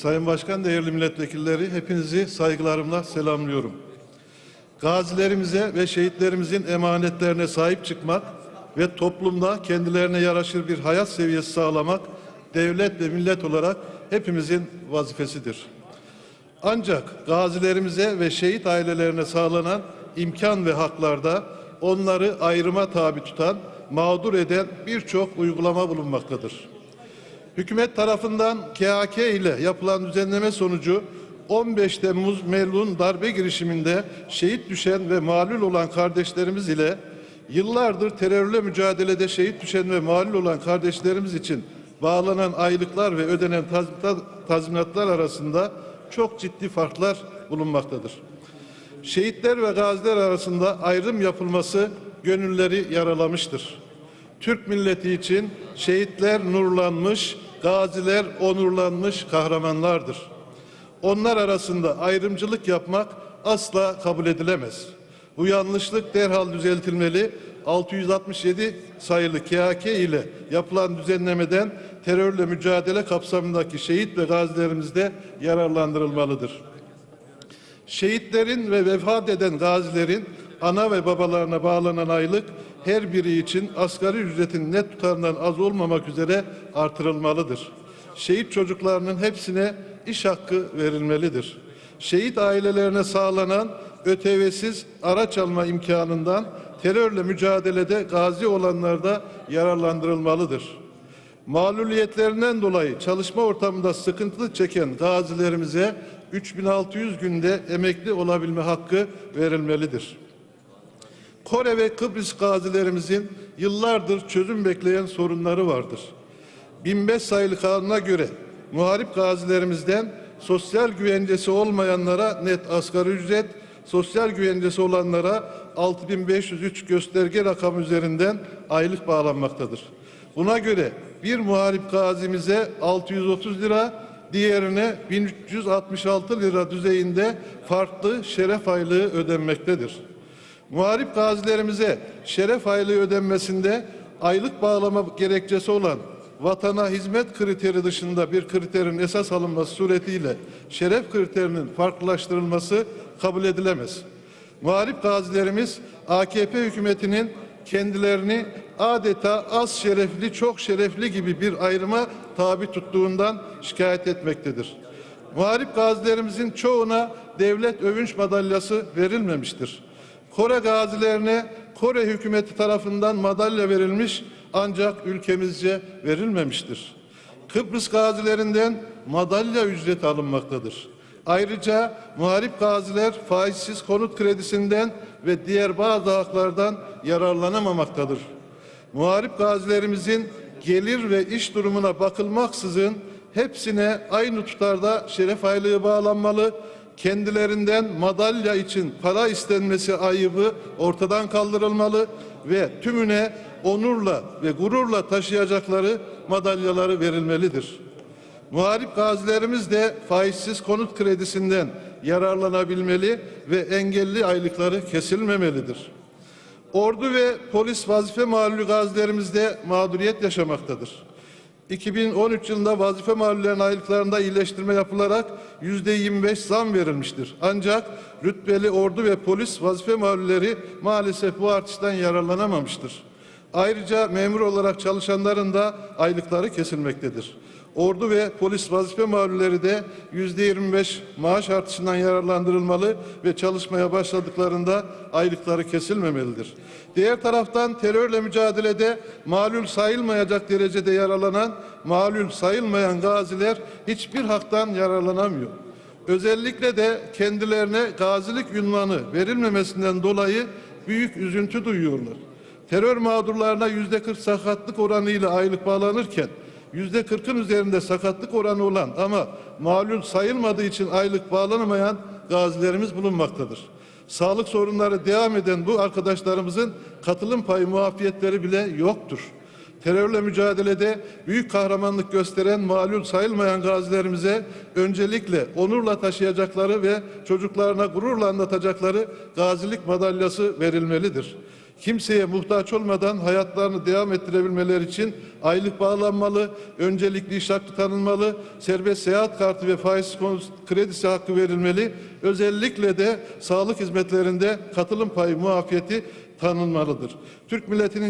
Sayın Başkan, değerli milletvekilleri, hepinizi saygılarımla selamlıyorum. Gazilerimize ve şehitlerimizin emanetlerine sahip çıkmak ve toplumda kendilerine yaraşır bir hayat seviyesi sağlamak, devlet ve millet olarak hepimizin vazifesidir. Ancak gazilerimize ve şehit ailelerine sağlanan imkan ve haklarda onları ayrıma tabi tutan, mağdur eden birçok uygulama bulunmaktadır. Hükümet tarafından KHK ile yapılan düzenleme sonucu 15 Temmuz Melun darbe girişiminde şehit düşen ve malul olan kardeşlerimiz ile yıllardır terörle mücadelede şehit düşen ve malul olan kardeşlerimiz için bağlanan aylıklar ve ödenen tazminat- tazminatlar arasında çok ciddi farklar bulunmaktadır. Şehitler ve gaziler arasında ayrım yapılması gönülleri yaralamıştır. Türk milleti için şehitler nurlanmış, gaziler onurlanmış kahramanlardır. Onlar arasında ayrımcılık yapmak asla kabul edilemez. Bu yanlışlık derhal düzeltilmeli. 667 sayılı KHK ile yapılan düzenlemeden terörle mücadele kapsamındaki şehit ve gazilerimiz de yararlandırılmalıdır. Şehitlerin ve vefat eden gazilerin ana ve babalarına bağlanan aylık her biri için asgari ücretin net tutarından az olmamak üzere artırılmalıdır. Şehit çocuklarının hepsine iş hakkı verilmelidir. Şehit ailelerine sağlanan ötevesiz araç alma imkanından terörle mücadelede gazi olanlar da yararlandırılmalıdır. Mağluliyetlerinden dolayı çalışma ortamında sıkıntı çeken gazilerimize 3600 günde emekli olabilme hakkı verilmelidir. Kore ve Kıbrıs gazilerimizin yıllardır çözüm bekleyen sorunları vardır. 1005 sayılı kanuna göre muharip gazilerimizden sosyal güvencesi olmayanlara net asgari ücret, sosyal güvencesi olanlara 6503 gösterge rakam üzerinden aylık bağlanmaktadır. Buna göre bir muharip gazimize 630 lira, diğerine 1366 lira düzeyinde farklı şeref aylığı ödenmektedir. Muharip gazilerimize şeref aylığı ödenmesinde aylık bağlama gerekçesi olan vatana hizmet kriteri dışında bir kriterin esas alınması suretiyle şeref kriterinin farklılaştırılması kabul edilemez. Muharip gazilerimiz AKP hükümetinin kendilerini adeta az şerefli, çok şerefli gibi bir ayrıma tabi tuttuğundan şikayet etmektedir. Muharip gazilerimizin çoğuna devlet övünç madalyası verilmemiştir. Kore gazilerine Kore hükümeti tarafından madalya verilmiş ancak ülkemizce verilmemiştir. Kıbrıs gazilerinden madalya ücreti alınmaktadır. Ayrıca muharip gaziler faizsiz konut kredisinden ve diğer bazı haklardan yararlanamamaktadır. Muharip gazilerimizin gelir ve iş durumuna bakılmaksızın hepsine aynı tutarda şeref aylığı bağlanmalı, kendilerinden madalya için para istenmesi ayıbı ortadan kaldırılmalı ve tümüne onurla ve gururla taşıyacakları madalyaları verilmelidir. Muharip gazilerimiz de faizsiz konut kredisinden yararlanabilmeli ve engelli aylıkları kesilmemelidir. Ordu ve polis vazife mağlulü gazilerimizde mağduriyet yaşamaktadır. 2013 yılında vazife mağlullerinin aylıklarında iyileştirme yapılarak yüzde 25 zam verilmiştir. Ancak rütbeli ordu ve polis vazife mağlulleri maalesef bu artıştan yararlanamamıştır. Ayrıca memur olarak çalışanların da aylıkları kesilmektedir. Ordu ve polis vazife mağlulleri de yüzde 25 maaş artışından yararlandırılmalı ve çalışmaya başladıklarında aylıkları kesilmemelidir. Diğer taraftan terörle mücadelede malul sayılmayacak derecede yaralanan, malul sayılmayan gaziler hiçbir haktan yararlanamıyor. Özellikle de kendilerine gazilik ünvanı verilmemesinden dolayı büyük üzüntü duyuyorlar. Terör mağdurlarına yüzde 40 sakatlık oranıyla aylık bağlanırken yüzde 40'ın üzerinde sakatlık oranı olan ama malul sayılmadığı için aylık bağlanamayan gazilerimiz bulunmaktadır. Sağlık sorunları devam eden bu arkadaşlarımızın katılım payı muafiyetleri bile yoktur. Terörle mücadelede büyük kahramanlık gösteren malul sayılmayan gazilerimize öncelikle onurla taşıyacakları ve çocuklarına gururla anlatacakları gazilik madalyası verilmelidir. Kimseye muhtaç olmadan hayatlarını devam ettirebilmeleri için aylık bağlanmalı, öncelikli iş hakkı tanınmalı, serbest seyahat kartı ve faiz kredisi hakkı verilmeli. Özellikle de sağlık hizmetlerinde katılım payı muafiyeti tanınmalıdır. Türk milletinin